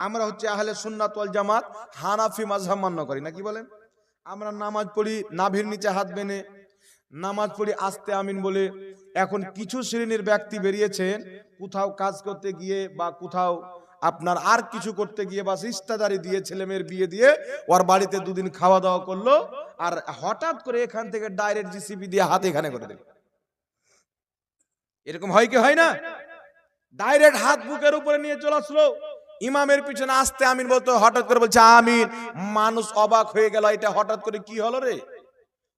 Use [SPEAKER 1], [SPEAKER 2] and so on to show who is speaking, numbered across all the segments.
[SPEAKER 1] আমরা হচ্ছে আহলে সুন্নাত জামাত হানাফি মাযহাব মান্য করি না কি বলেন? আমরা নামাজ পড়ি, নাভির নিচে হাত বেনে নামাজ পড়ি আস্তে আমিন বলে। এখন কিছু শ্রেণির ব্যক্তি বেরিয়েছেন, কোথাও কাজ করতে গিয়ে বা কোথাও আপনার আর কিছু করতে গিয়ে বা রিস্তাদারি দিয়ে ছেলে মেয়ের বিয়ে দিয়ে ওর বাড়িতে দুদিন খাওয়া দাওয়া করল আর হঠাৎ করে এখান থেকে ডাইরেক্ট জিসিবি দিয়ে হাত এখানে করে দিল। এরকম হয় কি, হয় না? ডাইরেক্ট হাত বুকের উপরে নিয়ে চলে আসলো। ইমামের পিছনে আসতে আমিন বলতো, হঠাৎ করে বলছে, আমিন। মানুষ অবাক হয়ে গেল, এটা হঠাৎ করে কি হলো রে?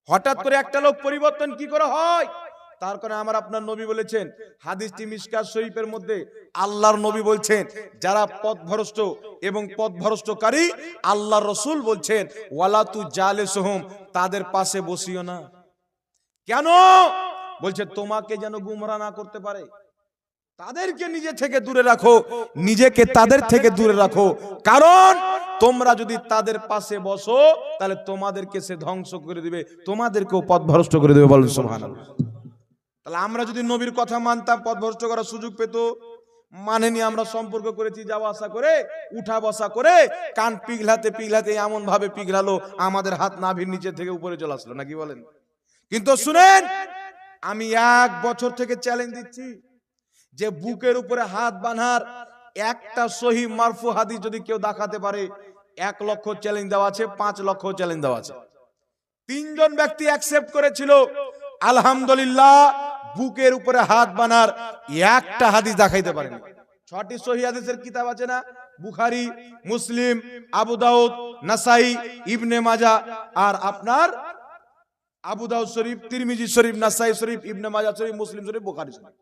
[SPEAKER 1] হঠাৎ করে একটা লোক পরিবর্তন কি করে হয়? তার কারণে আমার আপনার নবী বলেছেন, হাদিসটি মিসকাত শরীফের মধ্যে আল্লাহর নবী বলছেন, যারা পথভ্রষ্ট এবং পথভ্রষ্টকারী, আল্লাহর রসুল বলছেন ওয়ালাতু জালে সোহম তাদের পাশে বসিও না। কেন? বলছে, তোমাকে যেন গুমরা না করতে পারে। তাদেরকে নিজে থেকে দূরে রাখো, নিজেকে তাদের থেকে দূরে রাখো। কারণ তোমরা যদি তাদের পাশে বসো, তাহলে তোমাদেরকে সে ধ্বংস করে দিবে, তোমাদেরকেও পথভ্রষ্ট করে দেবে বলেন সুবহানাল্লাহ। তাহলে আমরা যদি নবীর কথা মানতাম, পথভ্রষ্ট করার সুযোগ পেত? মানেনি আমরা সম্পর্ক করেছি, যাওয়া আসা করে, উঠা বসা করে, কান পিঘলাতে পিঘলাতে এমন ভাবে পিঘলালো, আমাদের হাত নাভির নিচে থেকে উপরে চলে আসলো, নাকি বলেন? কিন্তু শুনেন, আমি এক বছর থেকে চ্যালেঞ্জ দিচ্ছি। যে বুকের উপরে হাত বাঁধার একটা সহি মারফু হাদিস যদি কেউ দেখাতে পারে, এক লক্ষ চ্যালেঞ্জ দেওয়া আছে, পাঁচ লক্ষ চ্যালেঞ্জ দেওয়া আছে। তিনজন ব্যক্তি অ্যাকসেপ্ট করেছিল, আলহামদুলিল্লাহ, বুকের উপরে হাত বানার একটা হাদিস দেখাইতে পারেনি। ছটি সহি হাদিসের কিতাব আছে না? বুখারি, মুসলিম, আবু দাউদ, নাসাই, ইবনে মাজা আর আপনার আবু দাউদ শরীফ, তিরমিজি শরীফ, নাসাই শরীফ, ইবনে মাজা শরীফ, মুসলিম শরীফ, বুখারি শরীফ।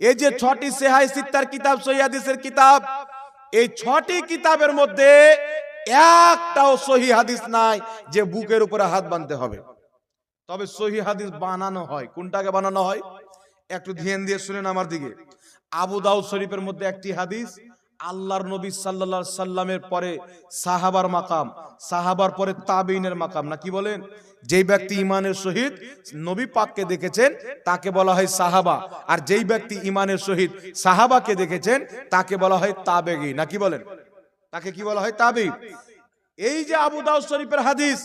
[SPEAKER 1] এই যে ছটি সেহাই সিত্তার কিতাব সহিদের কিতাব, এই ছটি কিতাবের মধ্যে একটাও সহি হাদিস নাই যে বুকের উপরে হাত বানতে হবে। তবে সহি হাদিস বানানো হয়। কোনটাকে বানানো হয়? একটু ধ্যান দিয়ে শুনেন আমার দিকে। আবু দাউদ শরীফের মধ্যে একটি হাদিস আল্লাহর নবী আলাইহি সাল্লামের পরে সাহাবার মাকাম, সাহাবার পরে তাবেইনের মাকাম, না কি বলেন? যেই ব্যক্তি ইমানের সহিত নবী পাককে দেখেছেন, তাকে বলা হয় সাহাবা। আর যেই ব্যক্তি ইমানের সহিত সাহাবাকে দেখেছেন, তাকে বলা হয় তাবেগি না কি বলেন? তাকে কি বলা হয় তাবি এই যে আবু দাউদ শরীফের হাদিস,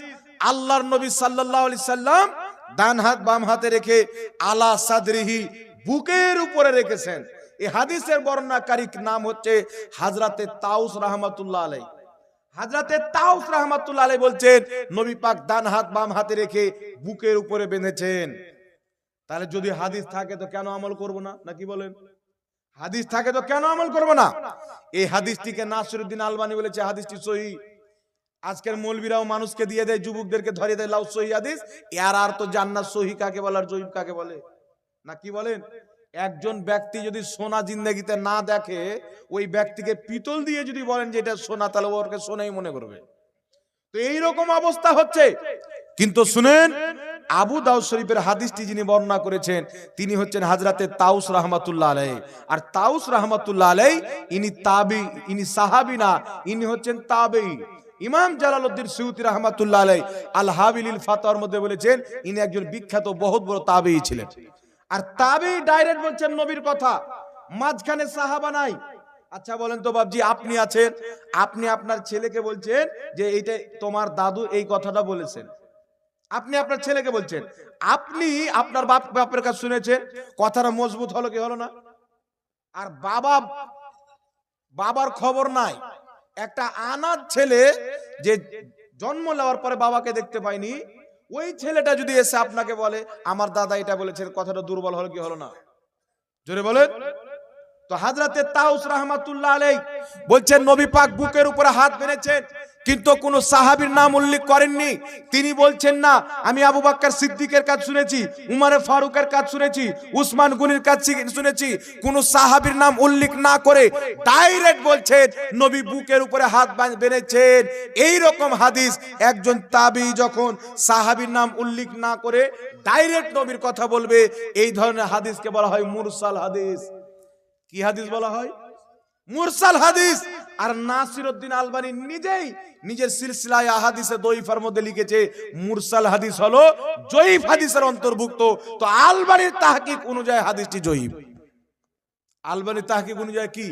[SPEAKER 1] আল্লাহর নবী সাল্লাল্লাহু আলাইহি সাল্লাম ডান হাত বাম হাতে রেখে আলা সাদরিহি বুকের উপরে রেখেছেন। এই হাদিসের বর্ণনাকারী নাম হচ্ছে হাজরাতে তাউস রাহমাতুল্লাহ আলাই হাজরাতে তাউস রাহমাতুল্লাহ আলাই বলছেন, নবী পাক ডান হাত বাম হাতে রেখে বুকের উপরে বেঁধেছেন। তাহলে যদি হাদিস থাকে তো কেন আমল করব না? নাকি বলেন? হাদিস থাকে তো কেন আমল করব না? এই হাদিসটিকে নাসিরুদ্দিন আলবানি বলেছে, হাদিসটি সহি। আজকের মৌলবীরাও মানুষকে দিয়ে দেয়, যুবকদেরকে ধরিয়ে দেয়, লাউ সহি হাদিস। এর আর তো জান্নাত সহি কাকে বলে আর কাকে বলে? না কি বলেন? একজন ব্যক্তি যদি সোনা জিন্দগিতে না দেখে, ওই ব্যক্তিকে পিতল দিয়ে যদি বলেন যে এটা সোনা, তাহলে ওরকে সোনাই মনে করবে। তো এইরকম অবস্থা হচ্ছে। কিন্তু শুনেন, আবু দাউদ শরীফের হাদিসটি যিনি বর্ণনা করেছেন, তিনি হচ্ছেন হাজরাতে তাউস রহমাতুল্লাহ আলাই আর তাউস রহমাতুল্লাহ আলাই ইনি তাবি, ইনি সাহাবি না, ইনি হচ্ছেন তাবেই। ইমাম জালালউদ্দিন সুয়ুতি রহমাতুল্লাহ আলাই আল হাবিলিল ফাতোয়ার মধ্যে বলেছেন, ইনি একজন বিখ্যাত, বহুত বড় তাবেই ছিলেন। আর তাবেই ডাইরেক্ট বলছেন নবীর কথা। মাঝখানে সাহাবা নাই। আচ্ছা বলেন তো বাবজি আপনি আছেন? আপনি আপনার ছেলেকে বলছেন যে এইটা তোমার দাদু এই কথাটা বলেছেন। আপনি আপনার ছেলেকে বলছেন। আপনি আপনার বাপ, বাপের কাছে শুনেছেন, কথাটা মজবুত হলো কি হলো না? আর বাবা, বাবার খবর নাই। একটা আনার ছেলে যে জন্ম নেওয়ার পরে বাবাকে দেখতে পায়নি ওই ছেলেটা যদি এসে আপনাকে বলে, আমার দাদা এটা বলেছে কথাটা দুর্বল হলো কি হলো না? জোরে বলেন। তো হাজরাতে তাউস রহমাতুল্লাহ আলাই বলছেন, নবী পাক বুকের উপরে হাত বেঁধেছেন, কিন্তু কোন সাহাবীর নাম উল্লেখ করেননি। তিনি বলছেন, না, আমি আবু বাক্কার সিদ্দিকের কাজ শুনেছি, উমারে ফারুকের কাজ শুনেছি, উসমান গুনির কাজ শুনেছি, কোন সাহাবীর নাম উল্লেখ না করে ডাইরেক্ট বলছেন, নবী বুকের উপরে হাত বেঁধেছেন। এই রকম হাদিস একজন তাবি যখন সাহাবীর নাম উল্লেখ না করে ডাইরেক্ট নবীর কথা বলবে, এই ধরনের হাদিসকে বলা হয় মুরসাল হাদিস। কি হাদিস বলা হয়? মুরসাল হাদিস। আর নাসিরউদ্দিন আলবানি নিজেই নিজের সিলসিলায় আহাদিসে দইফার মধ্যে লিখেছে, মুরসাল হাদিস হলো জয়ীফ হাদিসের অন্তর্ভুক্ত। তো আলবানির তাহকিক অনুযায়ী হাদিসটি জয়ীফ। আলবানির তাহকিক অনুযায়ী কি?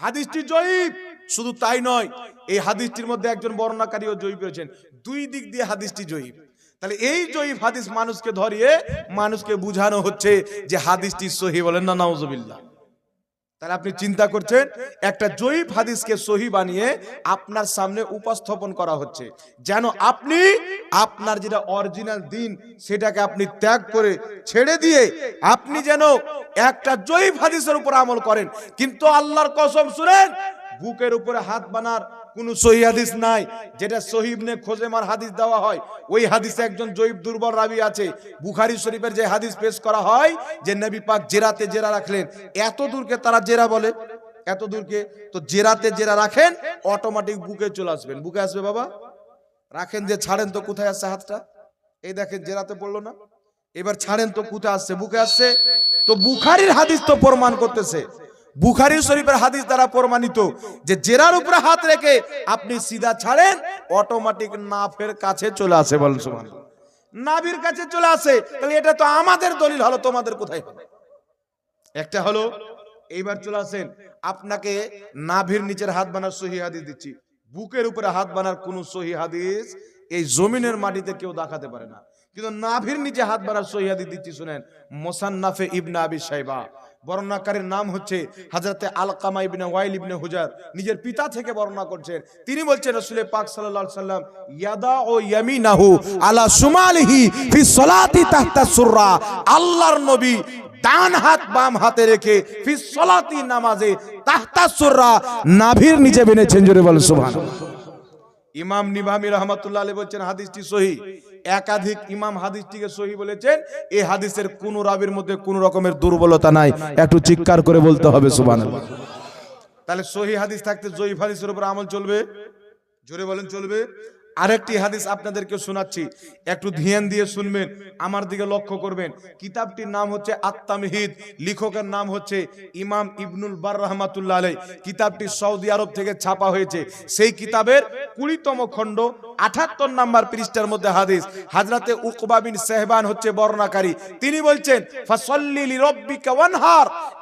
[SPEAKER 1] হাদিসটি জয়ীফ। শুধু তাই নয়, এই হাদিসটির মধ্যে একজন বর্ণনাকারীও জয়ী পেয়েছেন দুই দিক দিয়ে হাদিসটি জয়ী তাহলে এই জয়ীফ হাদিস মানুষকে ধরিয়ে মানুষকে বুঝানো হচ্ছে যে হাদিসটি সহি বলেন না, নাউজুবিল্লাহ। তাহলে আপনি চিন্তা করছেন, একটা জয়ীফ হাদিসকে সহি বানিয়ে আপনার সামনে উপস্থাপন করা হচ্ছে। যেন আপনি আপনার যেটা অরিজিনাল দিন, সেটাকে আপনি ত্যাগ করে ছেড়ে দিয়ে আপনি যেন একটা জয়ীফ হাদিসের উপর আমল করেন। কিন্তু আল্লাহর কসম শুনেন বুকের উপরে হাত বানার কোন সহি হাদিস নাই, যেটা সহিবনে খোজেমার হাদিস দেওয়া হয়। ওই হাদিসে একজন জৈব দুর্বল রাবি আছে, বুখারি শরীফের যে হাদিস পেশ করা হয়, যে নবী পাক জেরাতে জেরা রাখলেন। এত দূরকে তারা জেরা বলে। এত দূরকে? তো জেরাতে জেরা রাখেন অটোমেটিক বুকে চলে আসবেন। বুকে আসবে বাবা? রাখেন যে ছাড়েন তো কোথায় আসছে হাতটা? এই দেখেন জেরাতে পড়ল না? এবার ছাড়েন তো কোথায় আসছে? বুকে আসছে? তো বুখারির হাদিস তো প্রমাণ করতেছে। বুখারি শরীফের হাদিস দ্বারা প্রমাণিত যে জেরার উপরে হাত রেখে আপনি সিধা ছাড়েন অটোমেটিক নাফের কাছে চলে আসে বলেন সুমান নাভির কাছে চলে আসে, তাহলে এটা তো আমাদের দলিল, হলো তোমাদের কোথায় হবে? একটা হলো, এইবার চলে আসেন, আপনাকে নাভির নিচের হাত বানার সহি হাদিস দিচ্ছি। বুকের উপরে হাত বানার কোন সহি হাদিস এই জমিনের মাটিতে কেউ দেখাতে পারে না। কিন্তু নাভির নিচে হাত বানার সহি হাদিস দিচ্ছি, শুনেন, মোসান্নাফে ইবনে আবি সাইবা বর্ণনাকারীর নাম হচ্ছে হাজরতে আলকামা ইবনে ওয়াইল ইবনে হুজার। নিজের পিতা থেকে বর্ণনা করছেন। তিনি বলছেন, রাসূলের পাক আলাইহি সাল্লাম ইয়াদা ও ইয়ামিনাহু আলা সুমালিহি ফি সলাতি তাহতা সুররা। আল্লাহর নবী ডান হাত, বাম হাতে রেখে ফি সলাতি নামাজে তাহতা সুররা নাভির নিচে বেনেছেন জোরে বল সুবহানাল্লাহ। ইমাম নিভামি রহমতুল্লাহ আলী বলছেন, হাদিসটি সহি। একাধিক ইমাম হাদিসটিকে সহি বলেছেন এই হাদিসের কোন রাবির মধ্যে কোন রকমের দুর্বলতা নাই। একটু চিৎকার করে বলতে হবে, সুবহানাল্লাহ। তাহলে সহি হাদিস থাকতে জয়ীফ হাদিসের উপর আমল চলবে? জোরে বলেন, চলবে। আরেকটি হাদিস আপনাদেরকে শোনাচ্ছি, একটু ধ্যান দিয়ে শুনবেন, আমার দিকে লক্ষ্য করবেন। কিতাবটির নাম হচ্ছে আত্মামহিদ লেখকের নাম হচ্ছে ইমাম ইবনুল বার রহমাতুল্লাহ আলাই কিতাবটি সৌদি আরব থেকে ছাপা হয়েছে। সেই কিতাবের কুড়িতম খণ্ড আঠাত্তর নাম্বার পৃষ্ঠার মধ্যে হাদিস, হাজরাতে উকবা বিন সেহবান হচ্ছে বর্ণাকারী। তিনি বলছেন, ফাসল্লি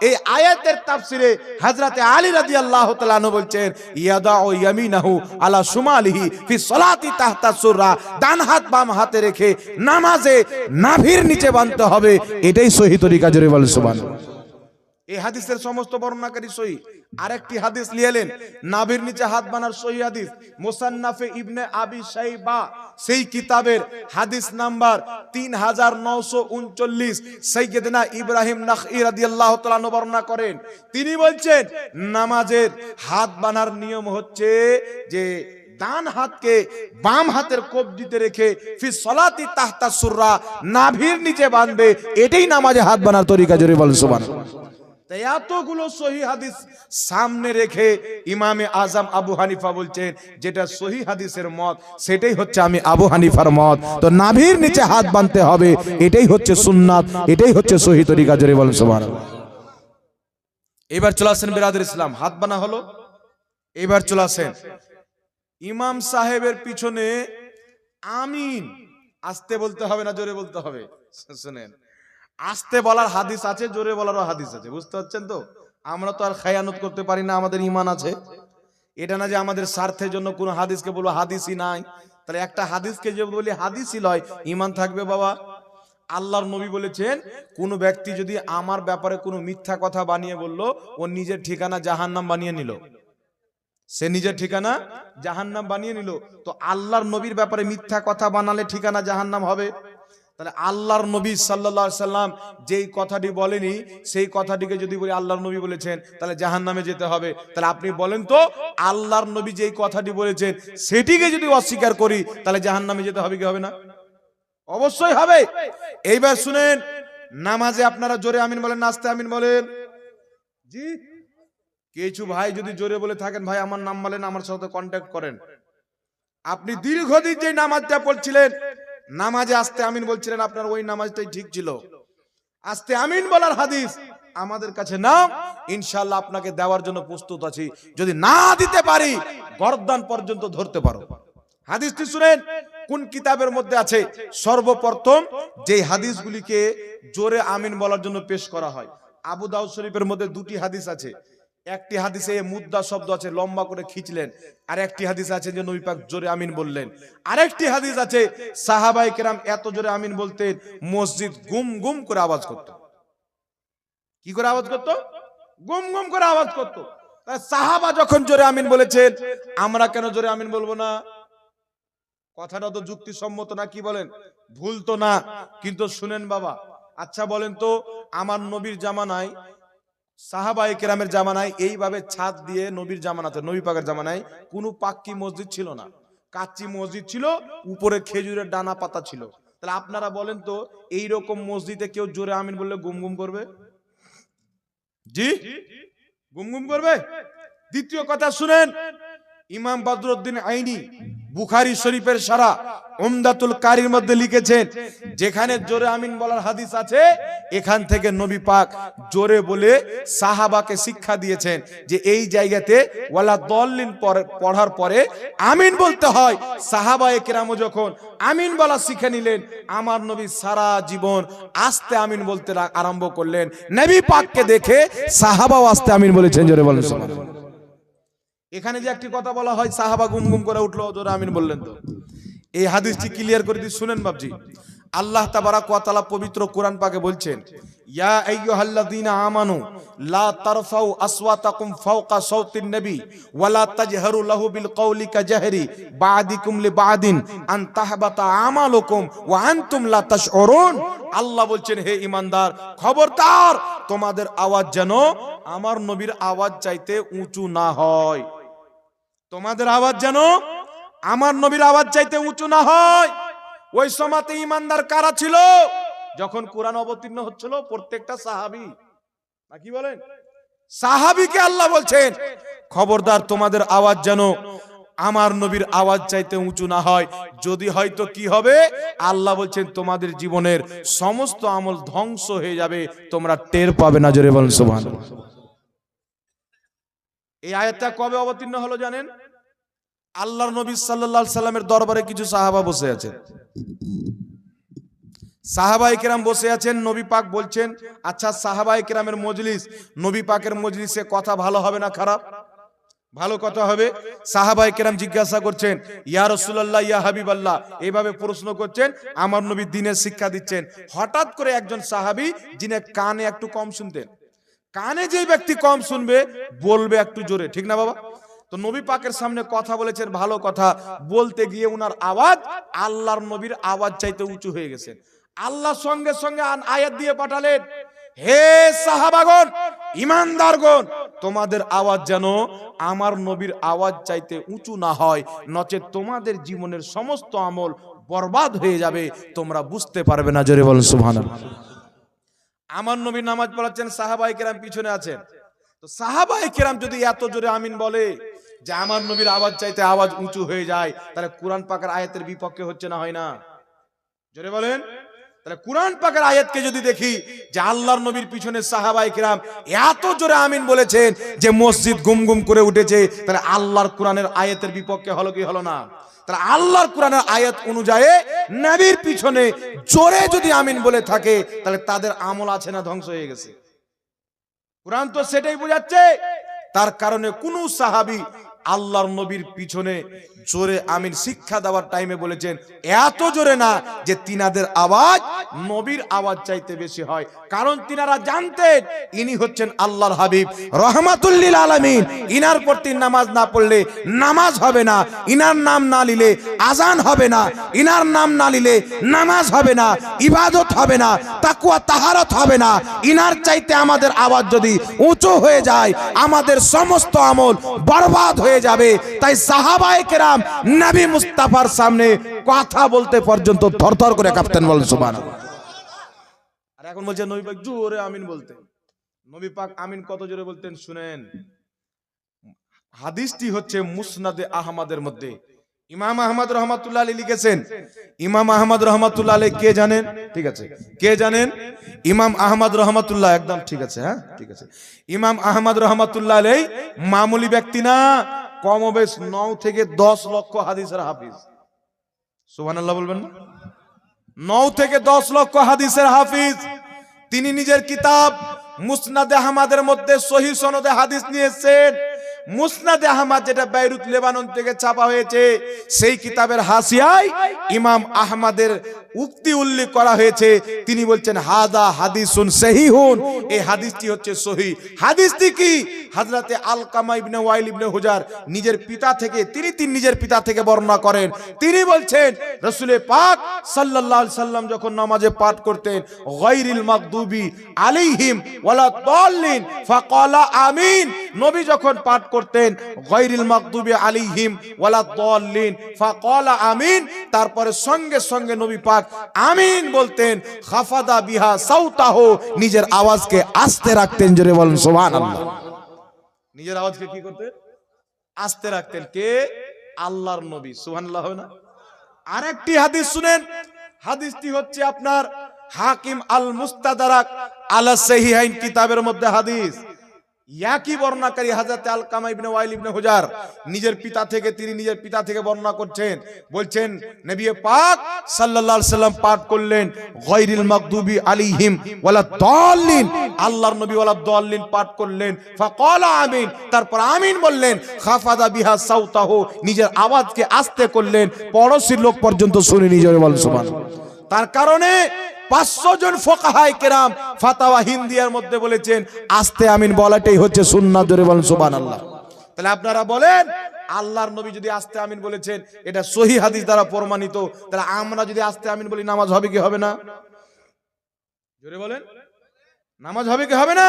[SPEAKER 1] এই আয়াতের তাফসিরে হাজরাতে আলী তাআলা আনহু বলছেন, ইয়াদাউ ইয়ামিনাহু আলা শুমালিহি ফি সলাতি তাহতা সুররা। ডান হাত বাম হাতে রেখে নামাজে নাভির নিচে বাঁধতে হবে। এটাই সহি তরিকা জোরে সুবহানাল্লাহ। এই হাদিসের সমস্ত বর্ণনাকারী সহি। আরেকটি হাদিস লিয়েলেন নাভির নিচে হাত বানার সহি হাদিস, মোসান্নাফে ইবনে আবি সাইবা সেই কিতাবের হাদিস নাম্বার তিন হাজার নশো উনচল্লিশ সৈয়দনা ইব্রাহিম নাখই রাদিয়াল্লাহু তাআলা বর্ণনা করেন। তিনি বলছেন, নামাজের হাত বানার নিয়ম হচ্ছে যে ডান হাতকে বাম হাতের কবজিতে রেখে ফি সলাতি তাহতা সুররা, নাভির নিচে বাঁধবে, এটাই নামাজে হাত বানার তরিকা, জোরে বল সুবহানাল্লাহ। তাই এতগুলো সহি হাদিস সামনে রেখে ইমামে আজম আবু হানিফা বলছেন, যেটা সহি হাদিসের মত, সেটাই হচ্ছে আমি আবু হানিফার মত। তো নাভির নিচে হাত বাঁধতে হবে, এটাই হচ্ছে সুন্নাত, এটাই হচ্ছে সহি তরিকা, জোরে বলেন, সুবহানাল্লাহ। এবার চলে আসেন বেরাদের ইসলাম, হাত বানা হলো, এবার চলে আসেন। ইমাম সাহেবের পিছনে আমিন, আসতে বলতে হবে না, জোরে বলতে হবে, শুনেন। আসতে বলার হাদিস আছে, জোরে বলারও হাদিস আছে, বুঝতে পারছেন তো? আমরা তো আর খায়ানত করতে পারি না, আমাদের ইমান আছে। এটা না যে আমাদের স্বার্থের জন্য কোনো হাদিসকে বলব, হাদিসই নাই। তাহলে একটা হাদিসকে যে বলি হাদিসই লয় ইমান থাকবে বাবা। আল্লাহর নবী বলেছেন, কোন ব্যক্তি যদি আমার ব্যাপারে কোনো মিথ্যা কথা বানিয়ে বলল, ও নিজের ঠিকানা জাহান্নাম বানিয়ে নিল। সে নিজের ঠিকানা জাহান্নাম বানিয়ে নিল। তো আল্লাহর নবীর ব্যাপারে মিথ্যা কথা বানালে ঠিকানা জাহান্নাম হবে। তাহলে আল্লাহর নবী আলাইহি সাল্লাম যেই কথাটি বলেনি, সেই কথাটিকে যদি বলি আল্লাহর নবী বলেছেন, তাহলে জাহান্নামে যেতে হবে। তাহলে আপনি বলেন তো, আল্লাহর নবী যেই কথাটি বলেছেন, সেটিকে যদি অস্বীকার করি, তাহলে জাহান্নামে যেতে হবে কি হবে না? অবশ্যই হবে। এইবার শুনেন, নামাজে আপনারা জোরে আমিন বলেন, নাস্তে আমিন বলেন। জি। কিছু ভাই যদি জোরে বলে থাকেন, ভাই, আমার নাম বলেন, আমার সাথে কন্ট্যাক্ট করেন। আপনি দীর্ঘদিন যে নামাজটা পড়ছিলেন নামাজে আসতে আমিন বলছিলেন, আপনার ওই নামাজটাই ঠিক ছিল। আসতে আমিন বলার হাদিস আমাদের কাছে নাম ইনশাল্লাহ আপনাকে দেওয়ার জন্য প্রস্তুত আছি। যদি না দিতে পারি, গর্দান পর্যন্ত ধরতে পারো। হাদিসটি শুনেন? কোন কিতাবের মধ্যে আছে? সর্বপ্রথম যে হাদিসগুলিকে জোরে আমিন বলার জন্য পেশ করা হয়। আবু দাউদ শরীফের মধ্যে দুটি হাদিস আছে। একটি হাদিসে মুদ্রা শব্দ আছে, লম্বা করে খিচলেন। আর একটি হাদিস আছে যে নবী পাক জোরে আমিন বললেন। আরেকটি হাদিস আছে সাহাবাই কেরাম এত জোরে আমিন বলতেন, মসজিদ গুম গুম করে আওয়াজ করত। কি করে আওয়াজ করত? গুম গুম করে আওয়াজ করত। সাহাবা যখন জোরে আমিন বলেছেন, আমরা কেন জোরে আমিন বলব না? কথাটা তো যুক্তিসম্মত না, কি বলেন? ভুল তো না, কিন্তু শুনেন বাবা। আচ্ছা বলেন তো, আমার নবীর জামানায় সাহাবাই কেরামের জামানায় এইভাবে ছাদ দিয়ে নবীর জামানাতে, নবী পাকের জামানায় কোনো পাক্কি মসজিদ ছিল না। কাচ্চি মসজিদ ছিল, উপরে খেজুরের ডানা পাতা ছিল। তাহলে আপনারা বলেন তো এই রকম মসজিদে কেউ জোরে আমিন বললে গুম গুম করবে? জি? গুম গুম করবে? দ্বিতীয় কথা শুনেন, ইমাম বদরুদ্দিন আইনি বুখারী শরীফের সারা উমদাতুল কারির মধ্যে লিখেছেন, যেখানে জোরে আমিন বলার হাদিস আছে, এখান থেকে নবী পাক জোরে বলে সাহাবাকে শিক্ষা দিয়েছেন যে এই জায়গাতে ওয়ালা দল্লিন পড়ার পরে আমিন বলতে হয় সাহাবায়ে কেরামও যখন আমিন বলা শিখে নিলেন, আমার নবী সারা জীবন আস্তে আমিন বলতে আরম্ভ করলেন নবী পাককে দেখে সাহাবাও আস্তে আমিন বলেছেন, জোরে বলেন। এখানে যে একটি কথা বলা হয়, সাহাবা গুম গুম করে উঠল, জোরে আমিন বললেন তো। এই হাদিসটি ক্লিয়ার করে দিই, শুনেন বাবজি আল্লাহ তাবারাক ওয়া তাআলা পবিত্র কোরআন পাকে বলছেন, ইয়া আইয়ুহাল্লাযীনা আমানু, লা তারফাউ আসওয়াতাকুম ফাওকা সাওতিন নবী, ওয়া লা তাজহারু লাহু বিল কওলি কাজহরি বা'দিকুম লিবা'দিন আন তাহবাতা আমালুকুম ওয়া আনতুম লা তাশউরুন। আল্লাহ বলছেন, হে ঈমানদার, খবরদার, তোমাদের আওয়াজ যেন আমার নবীর আওয়াজ চাইতে উঁচু না হয়। তোমাদের আওয়াজ যেন আমার নবীর আওয়াজ চাইতে উঁচু না হয়। ওই সময়তে ইমানদার কারা ছিল? যখন কোরআন অবতীর্ণ হচ্ছিল প্রত্যেকটা সাহাবি। না কি বলেন? সাহাবিকে আল্লাহ বলছেন, খবরদার, তোমাদের আওয়াজ যেন আমার নবীর আওয়াজ চাইতে উঁচু না হয়। যদি হয়তো কি হবে? আল্লাহ বলছেন, তোমাদের জীবনের সমস্ত আমল ধ্বংস হয়ে যাবে। তোমরা টের পাবে না, জোরে বলেন সুবহানাল্লাহ। এই আয়াতটা কবে অবতীর্ণ হলো জানেন? আল্লাহর নবী সাল্লাল্লাহু সাল্লামের দরবারে কিছু সাহাবা বসে আছেন। সাহাবাই কেরাম বসে আছেন, নবী পাক বলছেন আচ্ছা সাহাবাই কেরামের মজলিস, নবী পাকের মজলিসে কথা ভালো হবে না খারাপ? ভালো কথা হবে। সাহাবাই কেরাম জিজ্ঞাসা করছেন, ইয়া রসুল্লাহ ইয়া হাবিবাল্লাহ? এইভাবে প্রশ্ন করছেন, আমার নবী দিনের শিক্ষা দিচ্ছেন। হঠাৎ করে একজন সাহাবি, যিনি কানে একটু কম শুনতেন কানে যে ব্যক্তি কম শুনবে, বলবে একটু জোরে, ঠিক না বাবা? তো নবী পাকের সামনে কথা বলেছেন, ভালো কথা। বলতে গিয়ে উনার আওয়াজ আল্লাহর নবীর আওয়াজ চাইতে উঁচু হয়ে গেছে। আল্লাহ সঙ্গে সঙ্গে আয়াত দিয়ে পাঠালেন, হে সাহাবাগণ, ইমানদারগণ, তোমাদের আওয়াজ যেন আমার নবীর আওয়াজ চাইতে উঁচু না হয়, নচেত তোমাদের জীবনের সমস্ত আমল বরবাদ হয়ে যাবে, তোমরা বুঝতে পারবে না। জোরে বলুন আমার নবী নামাজ পড়াচ্ছেন সাহাবাই কেরাম পিছনে আছেন। তো সাহাবাই কেরাম যদি এত জোরে আমিন বলে যে আমার নবীর আওয়াজ চাইতে আওয়াজ উঁচু হয়ে যায়, তাহলে কোরআন পাকের আয়াতের বিপক্ষে হচ্ছে না, হয় না? জোরে বলেন। তাহলে কোরআন পাকের আয়াতকে যদি দেখি যে আল্লাহর নবীর পিছনে সাহাবাই কিরাম এত জোরে আমিন বলেছেন যে মসজিদ গুম গুম করে উঠেছে, তাহলে আল্লাহর কোরআনের আয়াতের বিপক্ষে হলো কি হলো না? তাহলে আল্লাহর কোরআনের আয়াত অনুযায়ী নবীর পিছনে জোরে যদি আমিন বলে থাকে, তাহলে তাদের আমল আছে না ধ্বংস হয়ে গেছে। কোরআন তো সেটাই বোঝাচ্ছে। তার কারণে কোন সাহাবি আল্লাহর নবীর পিছনে জোরে আমিন শিক্ষা দেওয়ার টাইমে বলেছেন, এত জোরে না যে তিনাদের আওয়াজ নবীর আওয়াজ চাইতে বেশি হয়। কারণ তিনারা জানতেন ইনি হচ্ছেন আল্লাহর হাবিব। রহমাতুল্লিল আলামিন, ইনার প্রতি নামাজ না পড়লে নামাজ হবে না। ইনার নাম না নিলে আজান হবে না, ইনার নাম না নিলে নামাজ হবে না, ইবাদত হবে না তাকুয়া তাহারত হবে না। ইনার চাইতে আমাদের আওয়াজ যদি উঁচু হয়ে যায়, আমাদের সমস্ত আমল বরবাদ হয়ে যাবে। তাই সাহাবায়ে কেরাম নবী মুস্তাফার সামনে কথা বলতে পর্যন্ত থরথর করে কাঁপতেন, বলেন সুবহানাল্লাহ। আর এখন বলছে নবী পাক জোরে আমিন বলতেন। নবী পাক আমিন কত জোরে বলতেন, শুনেন। হাদিসটি হচ্ছে মুসনাদে আহমাদের মধ্যে। ইমাম আহমদ রহমাতুল্লাহ আলী লিখেছেন। ইমাম আহমদ রহমাতুল্লাহ আলী কে জানেন? ঠিক আছে। কে জানেন? ইমাম আহমদ রহমাতুল্লাহ, একদম ঠিক আছে হ্যাঁ? ঠিক আছে। ইমাম আহমদ রহমাতুল্লাহ আলী মামুলি ব্যক্তি না কমবেশ নও থেকে দশ লক্ষ হাদিসের হাফিজ। সুবহানাল্লাহ বলবেন না? নও থেকে দশ লক্ষ হাদিসের হাফিজ। তিনি নিজের কিতাব মুসনাদে আহমাদের মধ্যে সহি সনদে হাদিস নিয়েছেন। মুসনাদে আহমদ যেটা বেরুত লেবানন থেকে ছাপা হয়েছে, সেই কিতাবের হাসিয়ায় ইমাম আহমদের উক্তি উল্লেখ করা হয়েছে। তিনি বলছেন, হাদা হাদিসুন সহিহুন। এই হাদিসটি হচ্ছে সহি। হাদিসটি কি? হযরতে আলকামা ইবনে ওয়াইল ইবনে হুজার নিজের পিতা থেকে, তিনি তিন নিজের পিতা থেকে বর্ণনা করেন। তিনি বলছেন, রসুলে পাক সাল্লাল্লাহু আলাইহি সাল্লাম যখন নামাজে পাঠ করতেন, গায়রিল মাগদুবি আলাইহিম ওয়ালা দাল্লিন, ফাকালা আমিন। নবী যখন পাঠ করতেন, গায়রিল মাগদুবি আলাইহিম ওয়ালা দাল্লিন। ফাকালা, আমিন। তারপরে সঙ্গে সঙ্গে নবী পাক, আমিন বলতেন, খাফাদা বিহা সাউতাহু। নিজের আওয়াজকে আস্তে রাখতেন, জোরে বলেন, সুবহানাল্লাহ। নিজের আওয়াজকে কি করতেন? আস্তে রাখতেন। কে? আল্লাহর নবী। সুবহানাল্লাহ হবে না? আরেকটি হাদিস শুনেন। হাদিসটি হচ্ছে আপনার হাকিম আল মুস্তাদারাক আলা সহিহাইন কিতাবের মধ্যে হাদিস। ইয়াকি বর্ণনাকারী হাজরতে আলকামা ইবনে ওয়াইল ইবনে হুজার নিজের পিতা থেকে, তিনি নিজের পিতা থেকে বর্ণনা করছেন। বলছেন, নবী পাক সাল্লাল্লাহু আলাইহি সাল্লাম পাঠ করলেন, গায়রিল মাগদুবি আলাইহিম ওয়ালা দাল্লিন। আল্লাহর নবী ওয়ালা দাল্লিন পাঠ করলেন, ফাকালা আমিন। তারপর আমিন বললেন, খাফাদা বিহা সাউতাহু। নিজের আওয়াজকে আস্তে করলেন, পড়োশির লোক পর্যন্ত শুনে নিজের বল সুবহানাল্লাহ। তার কারণে পাঁচশো জন ফোকাহাই কেরাম ফাতাওয়া হিন্দিয়ার মধ্যে বলেছেন, আস্তে আমিন বলাটাই হচ্ছে সুন্নাত জোরে বলেন সুবান আল্লাহ তাহলে আপনারা বলেন, আল্লাহর নবী যদি আস্তে আমিন বলেছেন, এটা সহি হাদিস দ্বারা প্রমাণিত, তাহলে আমরা যদি আস্তে আমিন বলি, নামাজ হবে কি হবে না? জোরে বলেন, নামাজ হবে কি হবে না?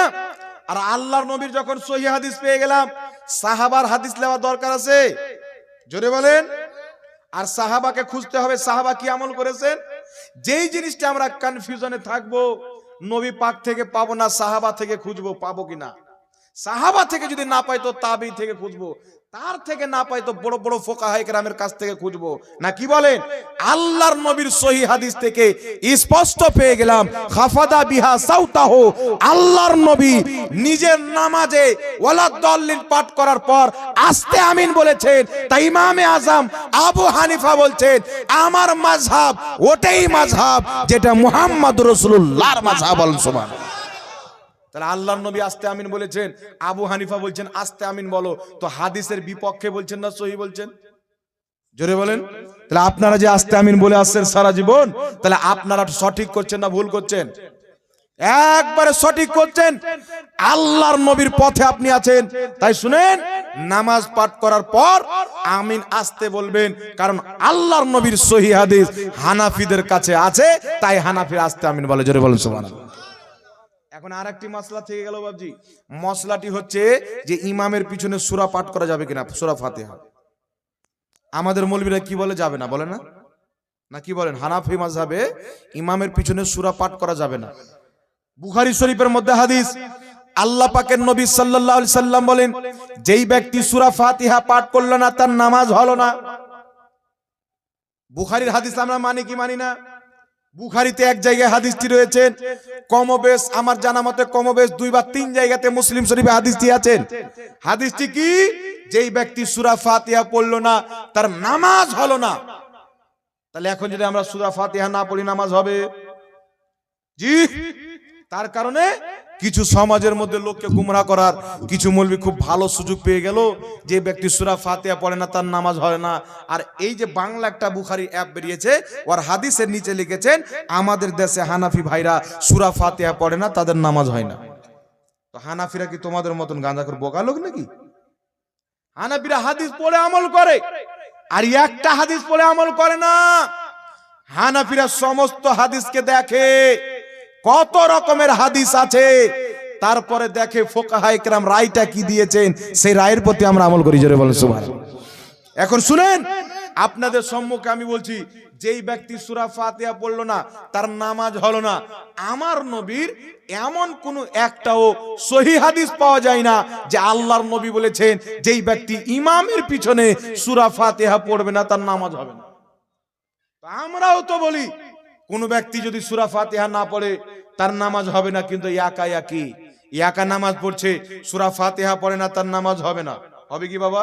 [SPEAKER 1] আর আল্লাহর নবীর যখন সহি হাদিস পেয়ে গেলাম, সাহাবার হাদিস নেওয়া দরকার আছে? জোরে বলেন, আর সাহাবাকে খুঁজতে হবে, সাহাবা কি আমল করেছেন? যেই জিনিসটা আমরা কনফিউশনে থাকব, নবী পাক থেকে পাবো না, সাহাবা থেকে খুঁজবো, পাবো কিনা? সাহাবা থেকে যদি না পাই তো তাবি থেকে খুঁজবো। তার থেকে না পাই তো বড় বড় ফোকা হাইকরামের কাছ থেকে খুঁজবো। না কি বলেন? আল্লাহর নবীর সহি হাদিস থেকে স্পষ্ট পেয়ে গেলাম, খাফাদা বিহা সাউতাহ, আল্লাহর নবী নিজের নামাজে ওয়ালা দল্লিন পাঠ করার পর আস্তে আমিন বলেছেন, তাই ইমামে আজম আবু হানিফা বলছেন, আমার মাযহাব ওটাই মাযহাব যেটা মুহাম্মদ রাসূলুল্লাহর মাযহাব বলেন সুবহানাল্লাহ। তাহলে আল্লাহর নবী আস্তে আমিন বলেছেন, আবু হানিফা বলছেন, আস্তে আমিন বলো। তো হাদিসের বিপক্ষে বলছেন না সহি বলছেন? জোরে বলেন। তাহলে আপনারা যে আস্তে আমিন বলে আসছেন সারা জীবন, তাহলে আপনারা সঠিক করছেন না ভুল করছেন? একবারে সঠিক করছেন। আল্লাহর নবীর পথে আপনি আছেন, তাই শুনেন, নামাজ পাঠ করার পর আমিন আসতে বলবেন, কারণ আল্লাহর নবীর সহি হাদিস হানাফিদের কাছে আছে, তাই হানাফির আসতে আমিন বলে। জোরে বলেন, সুবহানাল্লাহ। এখন আর একটি মশলা থেকে গেল বাবজি মশলাটি হচ্ছে যে ইমামের পিছনে সুরা পাঠ করা যাবে কিনা, সুরা ফাতেহা। আমাদের মৌলবীরা কি বলে যাবে না, বলে না? না কি বলেন? হানাফি মাযহাবে ইমামের পিছনে সুরা পাঠ করা যাবে না। বুখারি শরীফের মধ্যে হাদিস, আল্লাহ পাকের নবী আলাইহি সাল্লাম বলেন, যেই ব্যক্তি সূরা ফাতিহা পাঠ করল না, তার নামাজ হলো না। বুখারীর হাদিস আমরা মানি কি মানি না? বুখারিতে এক জায়গায় হাদিসটি রয়েছে, কমবেশ, আমার জানা মতে কমবেশ দুই বা তিন জায়গাতে মুসলিম শরীফে হাদিসটি আছেন হাদিসটি কি? যেই ব্যক্তি সুরা ফাতিহা পড়ল না, তার নামাজ হলো না। তাহলে এখন যদি আমরা সুরা ফাতিহা না পড়ি, নামাজ হবে? জি, তার কারণে কিছু সমাজের মধ্যে লোককে গুমরা করার কিছু মৌলবি খুব ভালো সুযোগ পেয়ে গেল। যে ব্যক্তি সুরা ফাতিহা পড়ে না, তার নামাজ হয় না। আর এই যে বাংলা একটা বুখারি অ্যাপ বেরিয়েছে, ওর হাদিসের নিচে লিখেছেন, আমাদের দেশে হানাফি ভাইরা সুরা ফাতিহা পড়ে না, তাদের নামাজ হয় না। তো হানাফিরা কি তোমাদের মতন গাঁজা করে বোকা লোক নাকি? হানাফিরা হাদিস পড়ে আমল করে, আর একটা হাদিস পড়ে আমল করে না। হানাফিরা সমস্ত হাদিসকে দেখে কত রকমের হাদিস আছে। তারপরে দেখে ফোকাহা ইকরাম রায়টা কি দিয়েছেন, সেই রায়ের প্রতি আমরা আমল করি, জোরে বলেন সুবহান এখন শুনেন, আপনাদের সম্মুখে আমি বলছি, যেই ব্যক্তি সুরা ফাতিহা পড়ল না, তার নামাজ হলো না। আমার নবীর এমন কোন একটাও সহি হাদিস পাওয়া যায় না, যে আল্লাহর নবী বলেছেন, যেই ব্যক্তি ইমামের পিছনে সুরা ফাতিহা পড়বে না, তার নামাজ হবে না। আমরাও তো বলি কোন ব্যক্তি যদি সুরা ফাতিহা না পড়ে, তার নামাজ হবে না, কিন্তু ইয়াকা ইয়াকি। ইয়াকা নামাজ পড়ছে, সুরা ফাতিহা পড়ে না, তার নামাজ হবে না। হবে কি বাবা?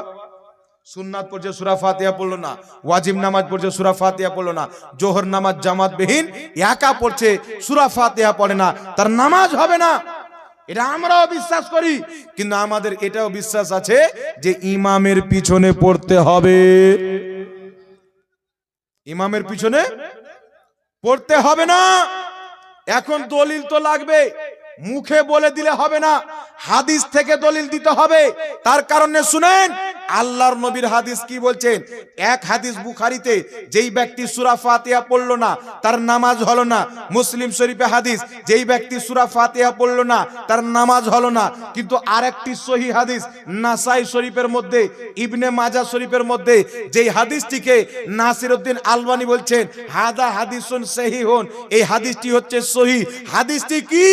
[SPEAKER 1] সুন্নাত পড়ছে, সুরা ফাতিহা পড়ল না। ওয়াজিব নামাজ পড়ছে, সুরা ফাতিহা পড়ল না। জোহর নামাজ জামাত বিহীন একা পড়ছে, সুরা ফাতিহা পড়ে না, তার নামাজ হবে না। এটা আমরাও বিশ্বাস করি, কিন্তু আমাদের এটাও বিশ্বাস আছে যে ইমামের পিছনে পড়তে হবে। ইমামের পিছনে পড়তে হবে না। এখন দলিল তো লাগবে। মুখে বলে দিলে হবে না। হাদিস থেকে দলিল দিতে হবে। তার কারণে শুনেন আল্লাহর নবীর হাদিস কি বলছেন? এক হাদিস বুখারিতে, যেই ব্যক্তি সূরা ফাতিহা পড়ল না, তার নামাজ হলো না। মুসলিম শরীফে হাদিস, যেই ব্যক্তি সূরা ফাতিহা পড়ল না, তার নামাজ হলো না। কিন্তু আরেকটি সহি হাদিস, নাসাই শরীফের মধ্যে, ইবনে মাজা শরীফের মধ্যে, যেই হাদিসটিকে নাসিরউদ্দিন আলবানি বলছেন, হাদা হাদিসুন সহিহুন এই হাদিসটি হচ্ছে সহি হাদিসটি কি?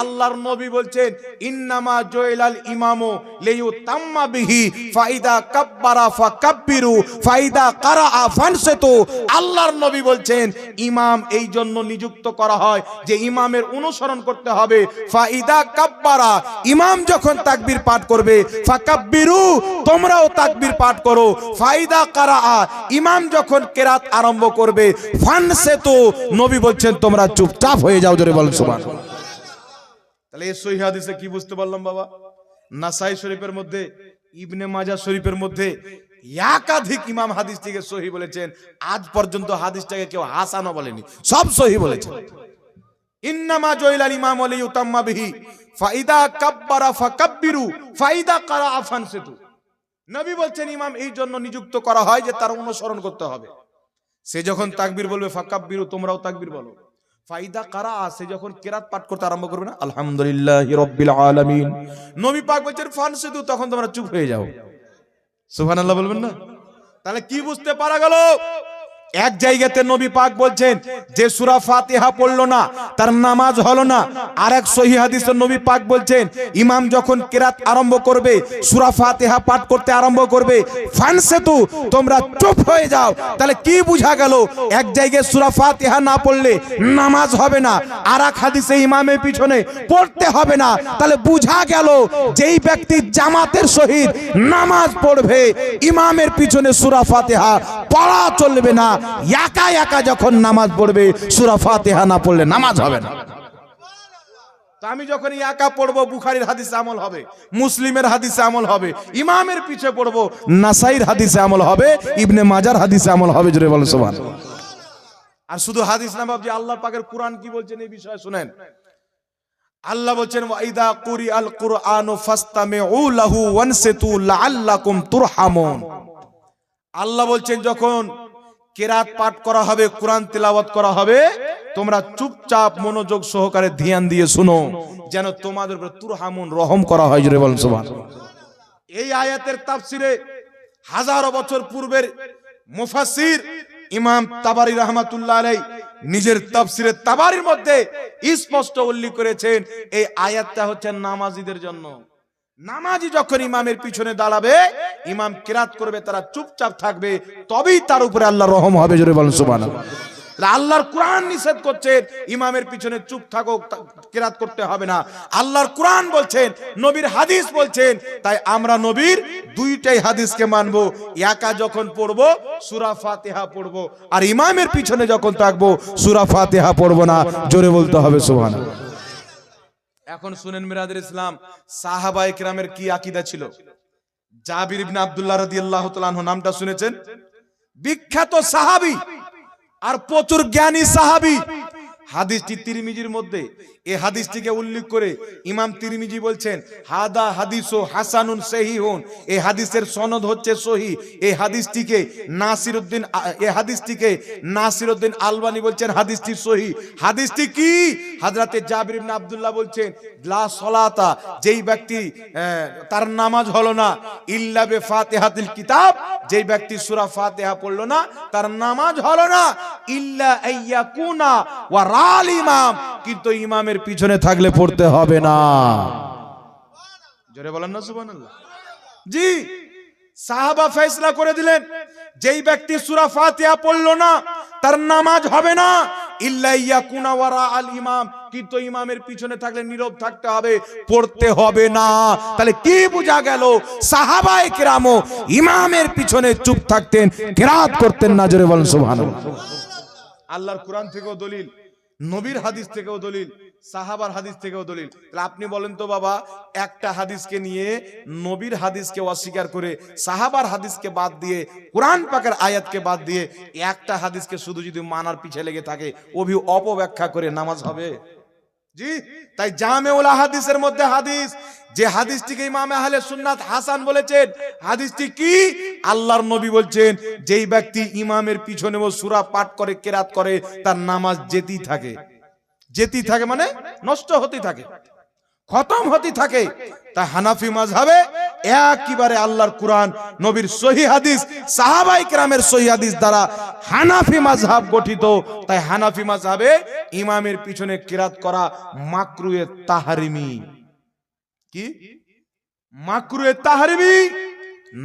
[SPEAKER 1] আল্লাহর নবী বলছেন, ইন্নামা জয়লাল ইমামো লিয়ু তাম্মা বিহি ফাইদা কাব্বারা ফাকাব্বিরু, ফাইদা কারাআ ফানসিতু। আল্লাহর নবী বলছেন, ইমাম এই জন্য নিযুক্ত করা হয় যে ইমামের অনুসরণ করতে হবে। ফাইদা কাব্বারা, ইমাম যখন পাঠ করবে, ফাকাব্বিরু, তোমরাও তাকবীর পাঠ করো। ফাইদা কারাআ, ইমাম যখন কেরাত আরম্ভ করবে, ফানসিতু, নবী বলছেন, তোমরা চুপচাপ হয়ে যাও, জোরে তাহলে এই কি বুঝতে পারলাম বাবা? নাসাই শরীফের মধ্যে ইবনে মাজা শরীফের মধ্যে একাধিক ইমাম হাদিসটিকে সহি বলেছেন। আজ পর্যন্ত হাদিসটাকে কেউ হাসানো বলেনি, সব সহি বলেছেন ইন্নামা জয়লাল ইমাম আলী ইউতাম্মা বিহি, ফাইদা কাব্বারা ফাকাব্বিরু, ফাইদা কারা আফানসিতু নবী বলছেন, ইমাম এই জন্য নিযুক্ত করা হয় যে তার অনুসরণ করতে হবে। সে যখন তাকবীর বলবে, ফাকাব্বিরু, তোমরাও তাকবীর বলো। ফাইদা কারা আছে যখন কেরাত পাঠ করতে আরম্ভ করবে না? আলহামদুলিল্লাহ রব্বিল আলামিন। নবী পাক বলছেন, ফানসিদু তখন তোমরা চুপ হয়ে যাও। সুবহানাল্লাহ বলবেন না? তাহলে কি বুঝতে পারা গেল? এক জায়গাতে নবী পাক বলছেন, যে সূরা ফাতিহা পড়ল না, তার নামাজ হলো না। আর এক সহি হাদিসে নবী পাক বলছেন, ইমাম যখন কেরাত আরম্ভ করবে, সূরা ফাতিহা পাঠ করতে আরম্ভ করবে, ফানসেতু, তোমরা চুপ হয়ে যাও। তাহলে কি বুঝা গেল, এক জায়গায় সূরা ফাতিহা না পড়লে নামাজ হবে না আর এক হাদিসে ইমামের পিছনে পড়তে হবে না। তাহলে বুঝা গেল, যেই ব্যক্তি জামাতের সহিত নামাজ পড়বে, ইমামের পিছনে সূরা ফাতিহা পড়া চলবে না। একা একা যখন নামাজ পড়বে, সূরা ফাতিহা না পড়লে নামাজ হবে না। আমি যখন একা পড়ব, বুখারীর হাদিসে আমল হবে, মুসলিমের হাদিসে আমল হবে, ইমামের পিছে পড়ব, নাসাইর হাদিসে আমল হবে, ইবনে মাজার হাদিসে আমল হবে, জোরে বলে সুবহান। আর শুধু হাদিস না বাবজি আল্লাহ পাকের কোরআন কি বলছেন এই বিষয়ে শুনেন? আল্লাহ বলছেন ওয়াইদা কুরি আল কুরআন ফাস্তামিউ লাহু ওয়ানসিতু লাআল্লাকুম তুরহামুন। আল্লাহ বলছেন, যখন কেরাত পাঠ করা হবে, কোরআন তেলাওয়াত করা হবে, তোমরা চুপচাপ মনোযোগ সহকারে ধ্যান দিয়ে শুনো, যেন তোমাদের উপর তুরহামুন রহম করা হয়, জোরে বলেন, সুবহান। এই আয়াতের তাফসিরে হাজারো বছর পূর্বের মুফাসসির ইমাম তাবারি রহমাতুল্লাহ আলাই নিজের তাফসিরে তাবারির মধ্যে স্পষ্ট উল্লেখ করেছেন, এই আয়াতটা হচ্ছে নামাজীদের জন্য। নামাজি যখন ইমামের পিছনে দাঁড়াবে, ইমাম কিরাত করবে, তারা চুপচাপ থাকবে, তবেই তার উপরে আল্লাহ রহম হবে, জোরে বলেন সুবহানাল্লাহ। আল্লাহর কোরআন নিষেধ করছেন ইমামের পিছনে চুপ থাকো কেরাত করতে হবে না। আল্লাহর কোরআন বলছেন, নবীর হাদিস বলছেন, তাই আমরা নবীর দুইটাই হাদিসকে মানবো। একা যখন পড়ব, সূরা ফাতিহা পড়ব, আর ইমামের পিছনে যখন থাকব, সূরা ফাতিহা পড়ব না, জোরে বলতে হবে সুবহানাল্লাহ। এখন শুনেন মিরাদের ইসলাম সাহাবা ইকরামের কি আকিদা ছিল? জাবির ইবনে আব্দুল্লাহ রাদিয়াল্লাহু তাআলা নামটা শুনেছেন? বিখ্যাত সাহাবী আর প্রচুর জ্ঞানী সাহাবী। হাদিসটি তিরমিজির মধ্যে এই হাদিসটিকে উল্লেখ করে ইমাম তিরমিজি বলছেন, হাদা হাদিসো হাসানুন সহিহুন। এই হাদিসের সনদ হচ্ছে সহি। এই হাদিসটিকে নাসিরউদ্দিন এই হাদিসটিকে নাসিরউদ্দিন আলবানি বলছেন হাদিসটি সহি। হাদিসটি কি? হাজরাতে জাবির ইবনে আব্দুল্লাহ বলছেন, লা সলাতা, যেই ব্যক্তি তার নামাজ হলো না, ইল্লা বে ফাতিহাতিল কিতাব, যেই ব্যক্তি সূরা ফাতিহা পড়ল না, তার নামাজ হলো না, ইল্লা আইয়াকুনা ওয়া রাল ইমাম কিন্তু ইমামের পিছনে থাকলে পড়তে হবে না। জোরে বলেন না সুবহানাল্লাহ। জি সাহাবা ফয়সালা করে দিলেন যেই ব্যক্তি সূরা ফাতিহা পড়ল না তার নামাজ হবে না। আল ইমাম কিন্তু ইমামের পিছনে থাকলে নীরব থাকতে হবে পড়তে হবে না। তাহলে কি বোঝা গেল? সাহাবায়ে কেরামও ইমামের পিছনে চুপ থাকতেন কেরাত করতেন না জোরে বলেন সুবহানাল্লাহ। আল্লাহর কোরআন থেকেও দলিল নবীর হাদিস থেকেও দলিল। সাহাবার হাদিস থেকেও দলিল। তাহলে আপনি বলেন তো বাবা, একটা হাদিসকে নিয়ে নবীর হাদিসকে অস্বীকার করে, সাহাবার হাদিসকে বাদ দিয়ে, কোরআন পাকের আয়াতকে বাদ দিয়ে, একটা হাদিসকে শুধু যদি মানার পিছে লেগে থাকে, অভি অপব্যাখ্যা করে নামাজ হবে? জি? তাই জামেউল হাদিসের মধ্যে হাদিস, যে হাদিসটিকে ইমাম আহলে সুন্নাত হাসান বলেছেন, হাদিসটি কি? আল্লাহর নবী বলছেন, যেই ব্যক্তি ইমামের পিছনে ও সূরা পাঠ করে, কেরাত করে, তার নামাজ যেতেই থাকে। যেতেই থাকে মানে নষ্ট হতেই থাকে। খতম হতে থাকে। তাই হানাফি মাযহাবে একেবারে আল্লাহর কোরআন, নবীর সহি হাদিস, সাহাবাই কেরামের সহি হাদিস দ্বারা হানাফি মাযহাব গঠিত। তাই হানাফি মাযহাবে ইমামের পিছনে কিরাত করা মাকরুয়ে তাহারিমি। কি? মাকরুয়ে তাহারিমি?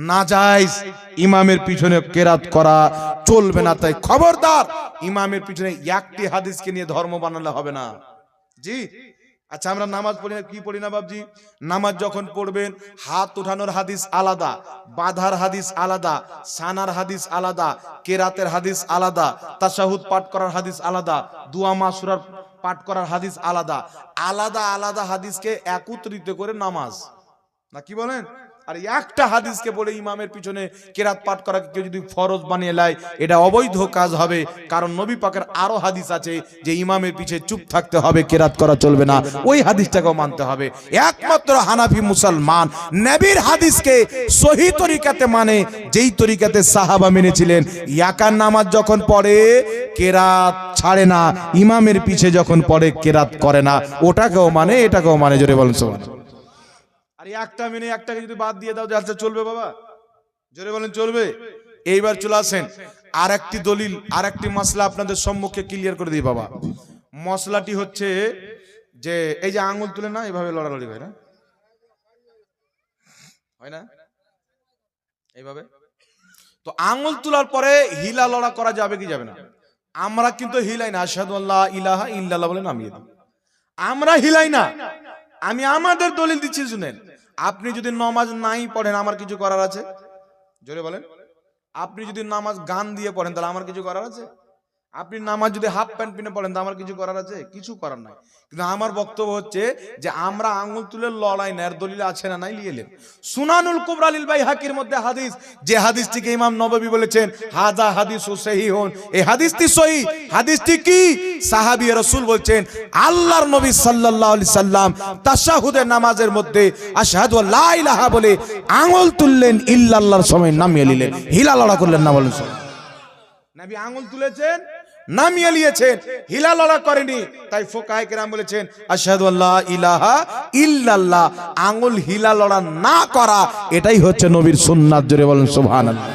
[SPEAKER 1] নাজাইজ ইমামের পিছনে কেরাত করা চলবে না। তাই খবরদার, ইমামের পিছনে একটি হাদিসকে নিয়ে ধর্ম বানালে হবে না। জি? আচ্ছা আমরা নামাজ পড়ি না, কি পড়ি না বাবজি নামাজ যখন পড়বেন, হাত উঠানোর হাদিস আলাদা, বাধার হাদিস আলাদা, সানার হাদিস আলাদা, কেরাতের হাদিস আলাদা, তাশাহুদ পাঠ করার হাদিস আলাদা, দুয়া মাসুরার পাঠ করার হাদিস আলাদা আলাদা আলাদা হাদিসকে একত্রিত করে নামাজ। না কি বলেন? আর একটা হাদিসকে বলে ইমামের পিছনে কেরাত পাঠ করা কেউ যদি ফরজ বানিয়ে লায় এটা অবৈধ কাজ হবে। কারণ নবী পাকের আরও হাদিস আছে যে ইমামের পিছে চুপ থাকতে হবে, কেরাত করা চলবে না। ওই হাদিসটাকেও মানতে হবে। একমাত্র হানাফি মুসলমান নবীর হাদিসকে সহি তরিকাতে মানে যেই তরিকাতে সাহাবা মেনেছিলেন ইয়াকার নামাজ যখন পড়ে, কেরাত ছাড়ে না। ইমামের পিছে যখন পড়ে, কেরাত করে না। ওটাকেও মানে এটাকেও মানে জোরে বলেন আর একটা মেনে একটাকে যদি বাদ দিয়ে দাও আচ্ছা চলবে বাবা। জোরে বলেন, চলবে? এইবার চলে আসেন। আর একটি দলিল আর একটি মশলা আপনাদের সম্মুখে ক্লিয়ার করে দিই বাবা। মশলাটি হচ্ছে যে, এই যে আঙুল তুলে না, এভাবে লড়ালড়ি হয় না? হয় না? এইভাবে? তো আঙুল তোলার পরে হিলা লড়া করা যাবে কি যাবে না? আমরা কিন্তু হিলাই না, আশহাদু ইলাহা ইল্লাল্লাহ বলে নামিয়ে দিই। আমরা হিলাই না। আমি আমাদের দলিল দিচ্ছি, শুনেন। আপনি যদি নমাজ নাই পড়েন, আমার কিছু করার আছে? জোরে বলেন। আপনি যদি নামাজ গান দিয়ে পড়েন, তাহলে আমার কিছু করার আছে? আপনি নামাজ যদি হাফ প্যান্ট পিনে পড়েন, তো আমার কিছু করার আছে? কিছু করার নাই। কিন্তু আমার বক্তব্য হচ্ছে যে, আমরা আঙুল তুলে লড়াই না, এর দলিল আছে না নাই লিয়েলেন সুনানুল কুবরালিল ভাই হাকির মধ্যে হাদিস, যে হাদিসটিকে ইমাম নববী বলেছেন হাজা হাদিস ও সহি হন এই হাদিসটি সহি হাদিসটি কি? সাহাবী রাসূল বলছেন, আল্লাহর নবী সাল্লাল্লাহু আলাইহি সাল্লাম তাশাহুদের নামাজের মধ্যে আশহাদু লা ইলাহা বলে আঙুল তুললেন, ইল্লাল্লাহর সময় নামিয়ে নিলেন। হিলা লড়া করলেন না বলেন নবী আঙুল তুলেছেন নামিয়ে নিয়েছেন হিলা লড়া করেনি। তাই ফোকায় কেরাম বলেছেন, আশহাদু আল্লাহ ইলাহা ইল্লাল্লাহ। আঙুল হিলা লড়া না করা, এটাই হচ্ছে নবীর সুন্নাত, জোরে বলেন সুবহানাল্লাহ।